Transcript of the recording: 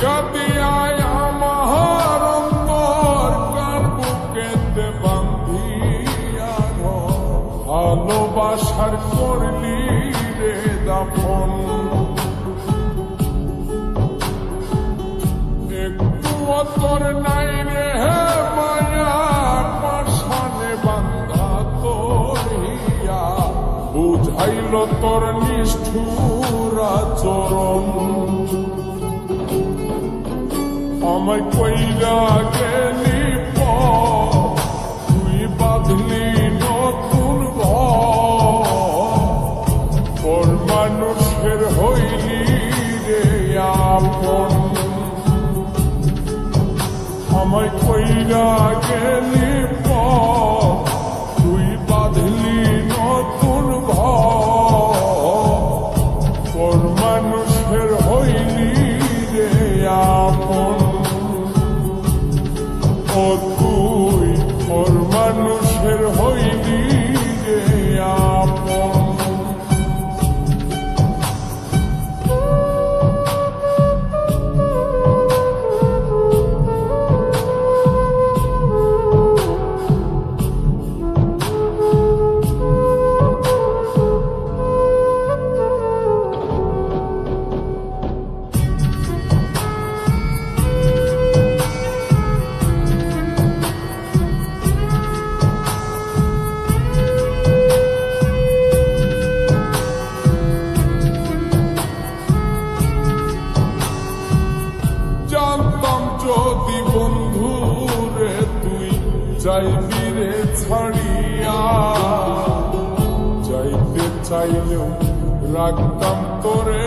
ভাঙ্গা দিয়ায় আমার অন্তর কার বুকেতে বান্ধিয়া। ভালোবাসার করলি রে দাফন। একটু তোর নাই রে মায়া পাশানে বান্ধা তোর হিয়া বুঝাইল তোর নিষ্ঠুর আচরণ আমায় কইরা গেলি তুই বাঁধলি নতুন পর মানুষের হইলি রে আপন। আমায় কইরা গেলি পর, জানতাম যদি বন্ধু রে তুই চাইবি রে ছাড়িয়া। যাইতে চাইলেও রাখতাম তোরে